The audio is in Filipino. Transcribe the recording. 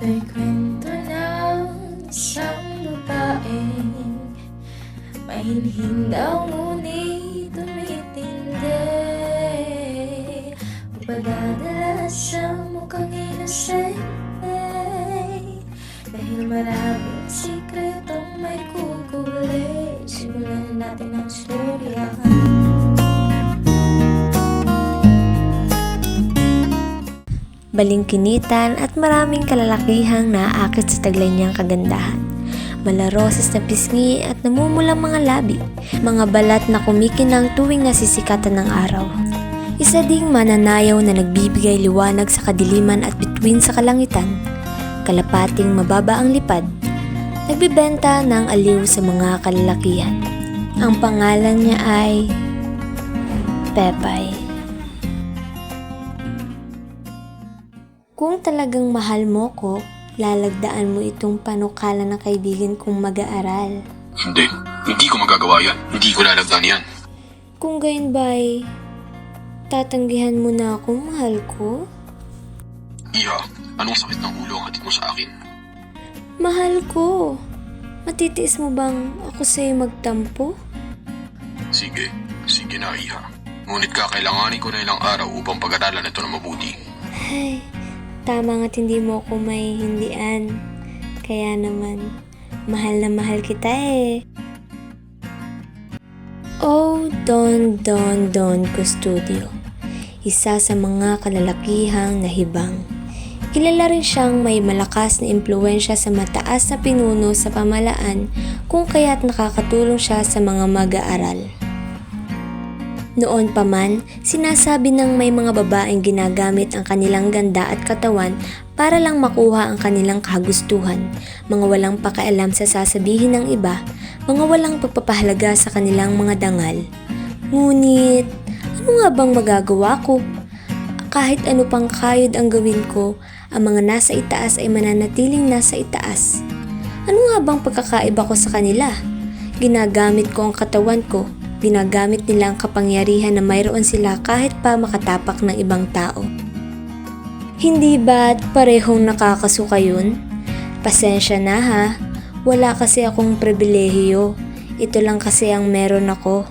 Ito'y kwento ng isang babaeng May hinihing daw ngunit tumitindi. Upadadala sa mukhang inosente Dahil maraming sikretong may kukuli Simulan natin ang storya balingkinitan at maraming kalalakihang naaakit sa taglay niyang kagandahan. Malaroses na pisngi at namumulang mga labi, mga balat na kumikinang tuwing nasisikatan ng araw. Isa ding mananayaw na nagbibigay liwanag sa kadiliman at bituin sa kalangitan. Kalapating mababa ang lipad. Nagbibenta ng aliw sa mga kalalakihan. Ang pangalan niya ay Pepay. Kung talagang mahal mo ko, lalagdaan mo itong panukala ng kaibigan kong mag-aaral. Hindi. Hindi ko magagawa yan. Hindi ko lalagdan yan. Kung gayon ba'y tatanggihan mo na akong mahal ko? Iha, anong sakit ng ulo ang hatid mo sa akin? Mahal ko! Matitiis mo bang ako sa'yo magtampo? Sige, sige na Iha. Ngunit kakailanganin ko na ilang araw upang pag-aralan ito na mabuti. Ay, tama nga't hindi mo ako may hindian. Kaya naman, mahal na mahal kita eh. Oh, Don Don Don Custodio. Isa sa mga kalalakihang nahibang. Kilala rin siyang may malakas na impluensya sa mataas na pinuno sa pamalaan kung kaya't nakakatulong siya sa mga mag-aaral. Noon pa man, sinasabi ng may mga babaeng ginagamit ang kanilang ganda at katawan para lang makuha ang kanilang kagustuhan, mga walang pakialam sa sasabihin ng iba, mga walang pagpapahalaga sa kanilang mga dangal. Ngunit, ano nga bang magagawa ko? Kahit ano pang kayod ang gawin ko, ang mga nasa itaas ay mananatiling nasa itaas. Ano nga bang pagkakaiba ko sa kanila? Ginagamit ko ang katawan ko, ginagamit nila ang kapangyarihan na mayroon sila kahit pa makatapak ng ibang tao. Hindi ba't parehong nakakasuka yun? Pasensya na ha, wala kasi akong pribilehiyo. Ito lang kasi ang meron ako.